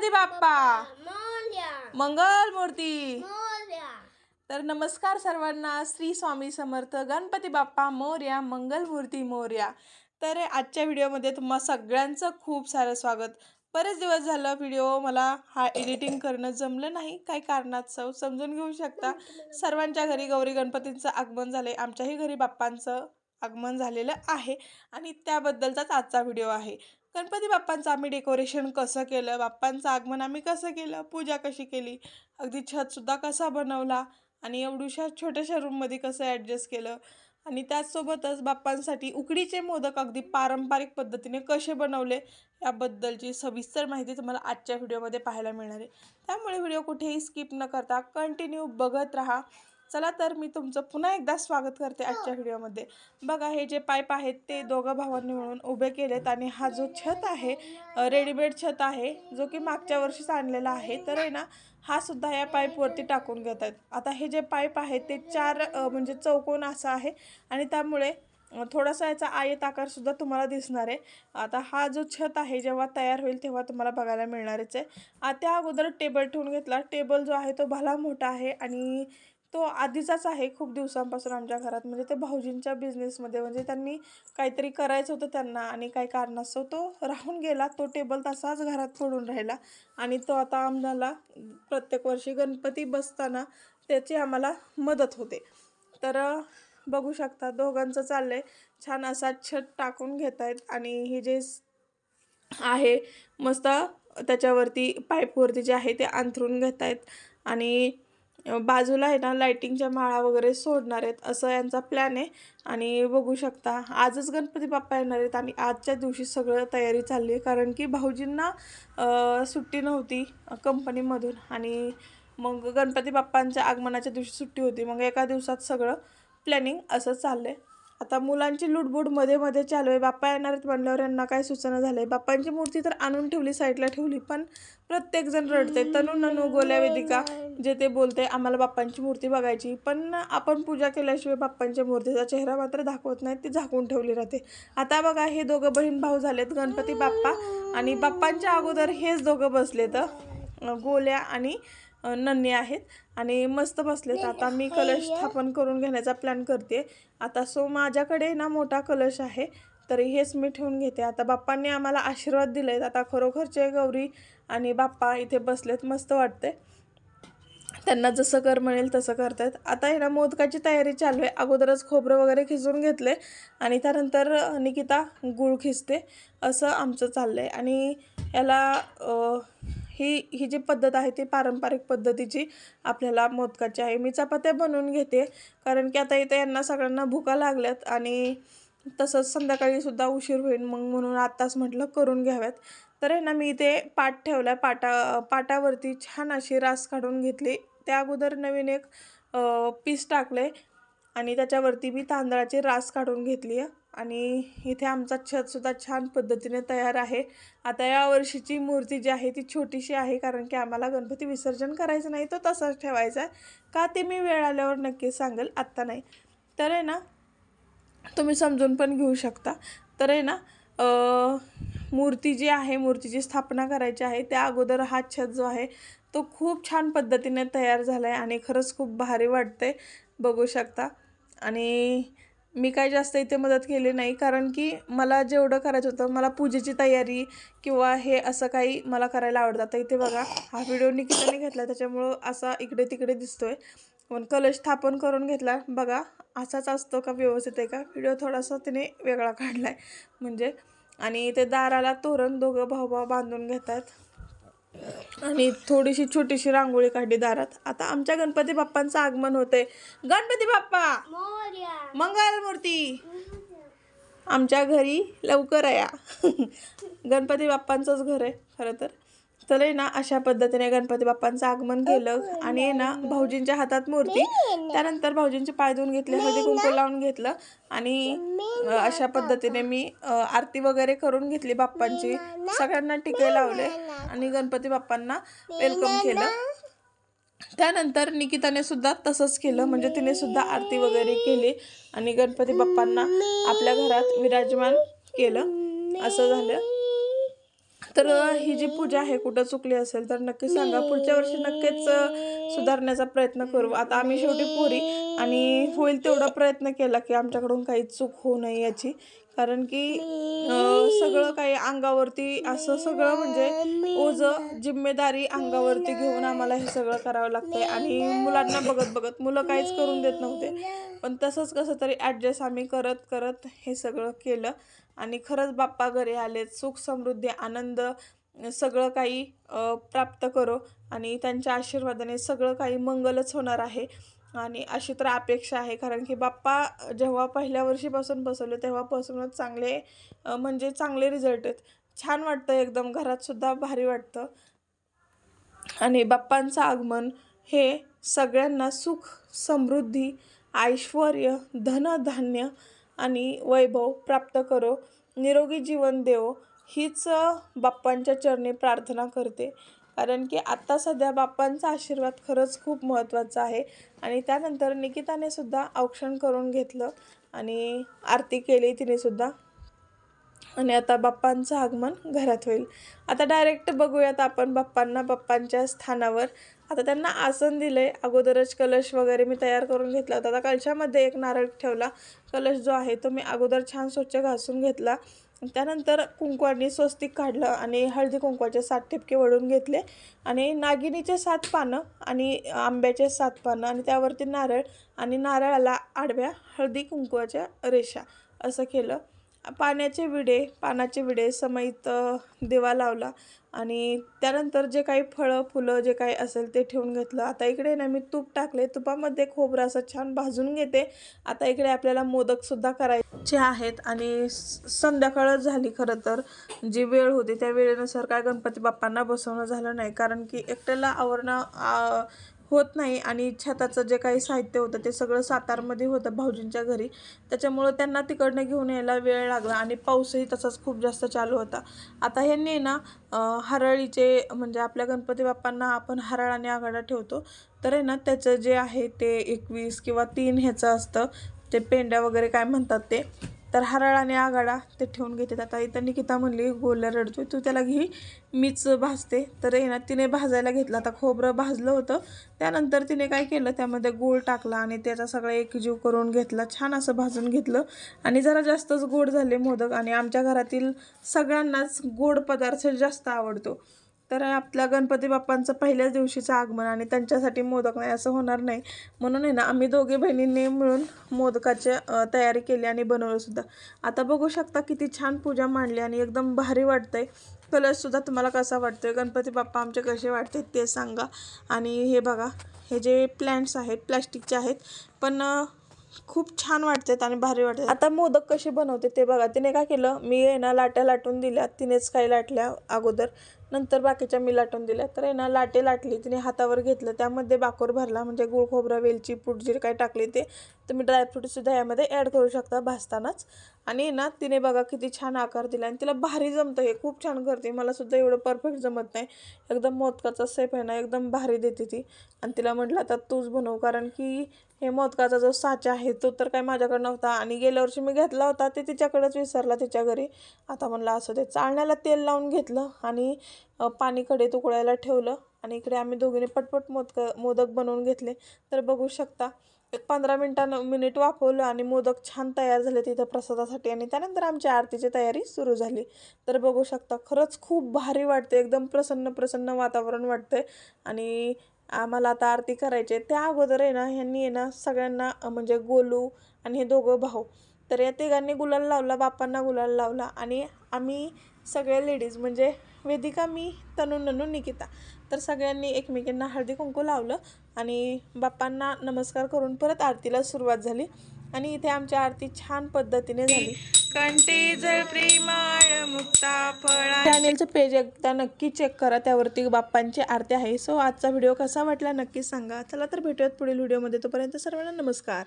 गणपती बाप्पा. मोर्या. मंगल मूर्ती मोर्या. तर नमस्कार सर्वांना श्री स्वामी समर्थ गणपती बाप्पा मोर्या मंगलमूर्ती मोर्या. तर आजच्या व्हिडिओमध्ये तुम्हा सगळ्यांचं खूप सारं स्वागत. बरेच दिवस झालं व्हिडिओ मला हा एडिटिंग करणं जमलं नाही. काही कारणास्तव समजून घेऊ शकता. सर्वांच्या घरी गौरी गणपतींचं आगमन झाले आमच्याही घरी बाप्पांचं आगमन झालेलं आहे. आणि त्याबद्दलचाच आजचा व्हिडिओ आहे. गणपती बाप्पांचं आम्ही डेकोरेशन कसं केलं? बाप्पांचं आगमन आम्ही कसं केलं? पूजा कशी केली? अगदी छतसुद्धा कसा बनवला? आणि एवढूशा छोट्याशा रूममध्ये कसं ॲडजस्ट केलं? आणि त्याचसोबतच बाप्पांसाठी उकडीचे मोदक अगदी पारंपरिक पद्धतीने कसे बनवले? याबद्दलची सविस्तर माहिती तुम्हाला आजच्या व्हिडिओमध्ये पाहायला मिळणार आहे. त्यामुळे व्हिडिओ कुठेही स्किप न करता कंटिन्यू बघत राहा. चला तर मी तुमचं पुन्हा एकदा स्वागत करते आजच्या व्हिडिओमध्ये. बघा हे जे पाईप आहेत ते दोघं भावांनी मिळून उभे केलेत आणि हा जो छत आहे रेडीमेड छत आहे जो की मागच्या वर्षीच आणलेला आहे तर आहे ना हा सुद्धा या पाईपवरती टाकून घेत आहेत. आता हे जे पाईप आहे ते चार म्हणजे चौकोन असं आहे आणि त्यामुळे थोडासा याचा आयत आकारसुद्धा तुम्हाला दिसणार आहे. आता हा जो छत आहे जेव्हा तयार होईल तेव्हा तुम्हाला बघायला मिळणारच आहे. त्या अगोदर टेबल ठेवून घेतला. टेबल जो आहे तो भला मोठा आहे आणि तो आधीचाच आहे खूप दिवसांपासून आमच्या घरात. म्हणजे ते भाऊजींच्या बिझनेसमध्ये म्हणजे त्यांनी काहीतरी करायचं होतं त्यांना आणि काही कारणास्तव तो राहून गेला. तो टेबल तसाच घरात पडून राहिला आणि तो आता आम्हाला प्रत्येक वर्षी गणपती बसताना त्याची आम्हाला मदत होते. तर बघू शकता दोघांचं चाललं आहे छान असा छत टाकून घेत आहेत आणि हे जे आहे मस्त त्याच्यावरती पाईपवरती जे आहे ते अंथरून घेत आहेत आणि बाजूला आहे ना लाईटिंगच्या माळा वगैरे सोडणार आहेत. असं यांचा प्लॅन आहे. आणि बघू शकता आजच गणपती बाप्पा येणार आहेत आणि आजच्या दिवशी सगळं तयारी चालली आहे. कारण की भाऊजींना सुट्टी नव्हती कंपनीमधून आणि मग गणपती बाप्पांच्या आगमनाच्या दिवशी सुट्टी होती. मग एका दिवसात सगळं प्लॅनिंग असं चाललं आहे आता मुलांची लुडबुडमध्ये मध्ये चालू आहे. बाप्पा येणार आहेत म्हणल्यावर यांना काय सूचना आहे बाप्पांची मूर्ती तर आणून ठेवली साईडला ठेवली पण प्रत्येकजण रडते तनू ननू गोल्या वेदिका जे ते बोलते आम्हाला बाप्पांची मूर्ती बघायची. पण आपण पूजा केल्याशिवाय बाप्पांच्या मूर्तीचा चेहरा मात्र दाखवत नाहीत ती झाकून ठेवली राहते. आता बघा हे दोघं बहीण भाऊ झालेत गणपती बाप्पा. आणि बाप्पांच्या अगोदर हेच दोघं बसलेत तर गोल्या आणि अं, नन्नी आहेत. आणि मस्त बसलेत. आता मी कलश स्थापन करून घेण्याचा प्लॅन करते. आता सो माझ्याकडे ना मोठा कलश आहे तर हेच मी ठेवून घेते. आता बाप्पांनी आम्हाला आशीर्वाद दिलेत. आता खरोखरचे गौरी आणि बाप्पा इथे बसलेत मस्त वाटते त्यांना जसं कर म्हणेल तसं करतायत. आता ना मोदकाची तयारी चालू आहे. अगोदरच खोबरं वगैरे खिचून घेतले आणि त्यानंतर निकिता गुळ खिचते असं आमचं चाललं आहे आणि याला ही ही जी पद्धत आहे ती पारंपरिक पद्धतीची आपल्याला मोदकाची आहे. मी चपात्या बनवून घेते कारण की आता इथे यांना सगळ्यांना भुका लागल्यात आणि तसंच संध्याकाळीसुद्धा उशीर होईल मग म्हणून आत्ताच म्हटलं करून घ्याव्यात. तर आहे ना मी इथे पाट ठेवला पाटा पाटावरती छान अशी रास काढून घेतली. त्या अगोदर नवीन एक पीस टाकले आणि त्याच्यावरती मी तांदळाची रास काढून घेतली आहे. आणि इथे आमचा छतसुद्धा छान पद्धतीने तयार आहे. आता या वर्षीची मूर्ती जी आहे ती छोटीशी आहे कारण की आम्हाला गणपती विसर्जन करायचं नाही तो तसाच ठेवायचा आहे. का ते मी वेळ आल्यावर नक्की सांगेल आत्ता नाही. तर आहे ना तुम्ही समजून पण घेऊ शकता. तर आहे ना मूर्ती जी आहे मूर्तीची स्थापना करायची आहे त्या अगोदर हा छत जो आहे तो खूप छान पद्धतीने तयार झाला आहे आणि खरंच खूप भारी वाटते बघू शकता. आणि मी काय जास्त इथे मदत केली नाही. कारण की मला जेवढं करायचं होतं मला पूजेची तयारी किंवा हे असं काही मला करायला आवडतं. आता इथे बघा हा व्हिडिओ निकिताने घेतला त्याच्यामुळं असा इकडे तिकडे दिसतोय. पण कलश स्थापन करून घेतला. बघा असाच असतो का व्यवस्थित आहे का? व्हिडिओ थोडासा तिने वेगळा काढला आहे म्हणजे आणि ते दाराला तोरण दोघं भाऊ भाऊ बांधून घेतात. आणि थोडीशी छोटीशी रांगोळी काढली दारात. आता आमच्या गणपती बाप्पांचं आगमन होतंय. गणपती बाप्पा! मंगलमूर्ती आमच्या घरी लवकर या. गणपती बाप्पांचंच घर आहे खरं तर. तर आहे ना अशा पद्धतीने गणपती बाप्पांचं आगमन केलं आणि आहे ना भाऊजींच्या हातात मूर्ती. त्यानंतर भाऊजींचे पाय धुवून घेतले हळदी कुंकू लावून घेतलं आणि अशा पद्धतीने मी आरती वगैरे करून घेतली बाप्पांची. सगळ्यांना टिके लावले आणि गणपती बाप्पांना वेलकम केलं. त्यानंतर निकिताने सुद्धा तसंच केलं म्हणजे तिने सुद्धा आरती वगैरे केली आणि गणपती बाप्पांना आपल्या घरात विराजमान केलं. असं झालं. तर ही जी पूजा आहे कुठं चुकली असेल तर नक्की सांगा. पुढच्या वर्षी नक्कीच सुधारण्याचा प्रयत्न करू. आता आम्ही शेवटी पुरी आणि होईल तेवढा प्रयत्न केला की आमच्याकडून काही चूक होऊ नये याची. कारण की सगळं काही अंगावरती असं सगळं म्हणजे ओझं जिम्मेदारी अंगावरती घेऊन आम्हाला हे सगळं करावं लागतंय. आणि मुलांना बघत बघत मुलं काहीच करून देत नव्हते. पण तसंच कसं तरी ॲडजस्ट आम्ही करत करत हे सगळं केलं. आणि खरंच बाप्पा घरी आले सुख समृद्धी आनंद सगळं काही प्राप्त करो. आणि त्यांच्या आशीर्वादाने सगळं काही मंगलच होणार आहे. आणि अशी तर अपेक्षा आहे. कारण की बाप्पा जेव्हा पहिल्या वर्षीपासून बसवले तेव्हापासूनच चांगले म्हणजे चांगले रिझल्ट आहेत. छान वाटतं एकदम घरातसुद्धा भारी वाटतं. आणि बाप्पांचं आगमन हे सगळ्यांना सुख समृद्धी ऐश्वर धनधान्य आणि वैभव प्राप्त करो. निरोगी जीवन देवो हीच बाप्पांच्या चरणी प्रार्थना करते. कारण की आत्ता सध्या बाप्पांचा आशीर्वाद खरंच खूप महत्त्वाचा आहे. आणि त्यानंतर निकिताने सुद्धा औक्षण करून घेतलं आणि आरती केली तिने सुद्धा. आणि आता बाप्पांचं आगमन घरात होईल. आता डायरेक्ट बघूयात आपण बाप्पांना बाप्पांच्या स्थानावर. आता त्यांना आसन दिलं आहे अगोदरच कलश वगैरे मी तयार करून घेतला होता. आता कलशामध्ये एक नारळ ठेवला. कलश जो आहे तो मी अगोदर छान स्वच्छ घासून घेतला. त्यानंतर कुंकवानी स्वस्तिक काढलं आणि हळदी कुंकवाचे सात ठिपके वळून घेतले आणि नागिनीचे सात पानं आणि आंब्याचे सात पानं आणि त्यावरती नारळ आणि नारळाला आडव्या हळदी कुंकवाच्या रेषा असं केलं. पाण्याचे विडे पानाचे विडे समईत दिवा लावला. आणि त्यानंतर जे काही फळं फुलं जे काही असेल ते ठेवून घेतलं. आता इकडे ना मी तूप टाकले. तुपामध्ये खोबरं असं छान भाजून घेते. आता इकडे आपल्याला मोदकसुद्धा करायचे आहेत. आणि स- संध्याकाळच झाली खरं तर. जी वेळ होती त्या वेळेनुसार काय गणपती बाप्पांना बसवणं झालं नाही. कारण की एकट्याला आवरणं होत नाही आणि छताचं जे काही साहित्य होतं ते सगळं सातारमध्ये होतं भाऊजींच्या घरी. त्याच्यामुळं त्यांना तिकडनं घेऊन यायला वेळ लागला आणि पाऊसही तसाच खूप जास्त चालू होता. आता ह्यांनी ना हरळीचे म्हणजे आपल्या गणपती बाप्पांना आपण हरळ आणि आघाडा ठेवतो. तर आहे ना त्याचं जे आहे ते एकवीस किंवा तीन ह्याचं असतं. ते पेंड्या वगैरे काय म्हणतात ते? तर हरळ आणि आघाडा ते ठेवून घेतात. आता इथं निकिता म्हणली गोल्या रडतोय तू त्याला घे मीच भाजते. तर आहे ना तिने भाजायला घेतलं. आता खोबरं भाजलं होतं. त्यानंतर तिने काय केलं त्यामध्ये गूळ टाकला आणि त्याचा सगळा एकजीव करून घेतला. छान असं भाजून घेतलं आणि जरा जास्तच गोड झाले मोदक. आणि आमच्या घरातील सगळ्यांनाच गोड पदार्थ जास्त आवडतो. तर आपल्या गणपती बाप्पांचं पहिल्याच दिवशीचं आगमन आणि त्यांच्यासाठी मोदक नाही असं होणार नाही. म्हणून आहे ना आम्ही दोघे बहिणींनी मिळून मोदकाची तयारी केली आणि बनवलंसुद्धा आता बघू शकता किती छान पूजा मांडली आणि एकदम भारी वाटतंय. कलरसुद्धा तुम्हाला कसा वाटतो आहे गणपती बाप्पा आमचे कसे वाटते ते सांगा. आणि हे बघा हे जे प्लॅन्ट्स आहेत प्लॅस्टिकचे आहेत. पण खूप छान वाटतात आणि भारी वाटतात. आता मोदक कसे बनवते ते बघा. तिने काय केलं? मी आहे ना लाट्या लाटून दिल्या. तिनेच काही लाटल्या अगोदर. नंतर बाकीच्या मी लाटून दिल्या. तर आहे ना लाटे लाटली. तिने हातावर घेतलं. त्यामध्ये बाकोर भरला. म्हणजे गुळ खोबरं वेलची पूड जे काही टाकले ते तुम्ही ड्रायफ्रूटसुद्धा यामध्ये ॲड करू शकता भाजतानाच. आणि ना तिने बघा किती छान आकार दिला आणि तिला भारी जमतं. हे खूप छान करते. मला सुद्धा एवढं परफेक्ट जमत नाही. एकदम मोदकाचा सेप आहे ना एकदम भारी देते ती. आणि तिला म्हटलं आता तूच बनव. कारण की हे मोदकाचा जो साचा आहे तो तर काय माझ्याकडे नव्हता. आणि गेल्या वर्षी मी घेतला होता ते तिच्याकडेच विसरला तिच्या घरी. आता म्हणलं असं ते चाळण्याला तेल लावून घेतलं आणि पाणी कढईत उकळायला ठेवलं. आणि इकडे आम्ही दोघींनी पटपट मोदक मोदक बनवून घेतले. तर बघू शकता. एक पंधरा मिनटानं मिनिट वाफवलं आणि मोदक छान तयार झाले तिथं प्रसादासाठी. आणि त्यानंतर आमची आरतीची तयारी सुरू झाली. तर बघू शकता खरंच खूप भारी वाटते एकदम प्रसन्न प्रसन्न वातावरण वाटते आणि आम्हाला आता आरती करायची आहे. त्या अगोदर आहे ना ह्यांनी आहे ना सगळ्यांना म्हणजे गोलू आणि हे दोघं भाऊ तर या तिघांनी गुलाल लावला बाप्पांना गुलाल लावला. आणि आम्ही सगळ्या लेडीज म्हणजे वेदिका मी तनू ननू निकिता तर सगळ्यांनी एकमेकींना हळदी कुंकू लावलं. आणि बाप्पांना नमस्कार करून परत आरतीला सुरुवात झाली. आणि इथे आमची आरती छान पद्धतीने झाली. चॅनेलचं पेज एकदा नक्की चेक करा. त्यावरती बाप्पांची आरती आहे. सो आजचा व्हिडिओ कसा वाटला नक्की सांगा. चला तर भेटूयात पुढील व्हिडिओमध्ये तोपर्यंत सर्वांना नमस्कार.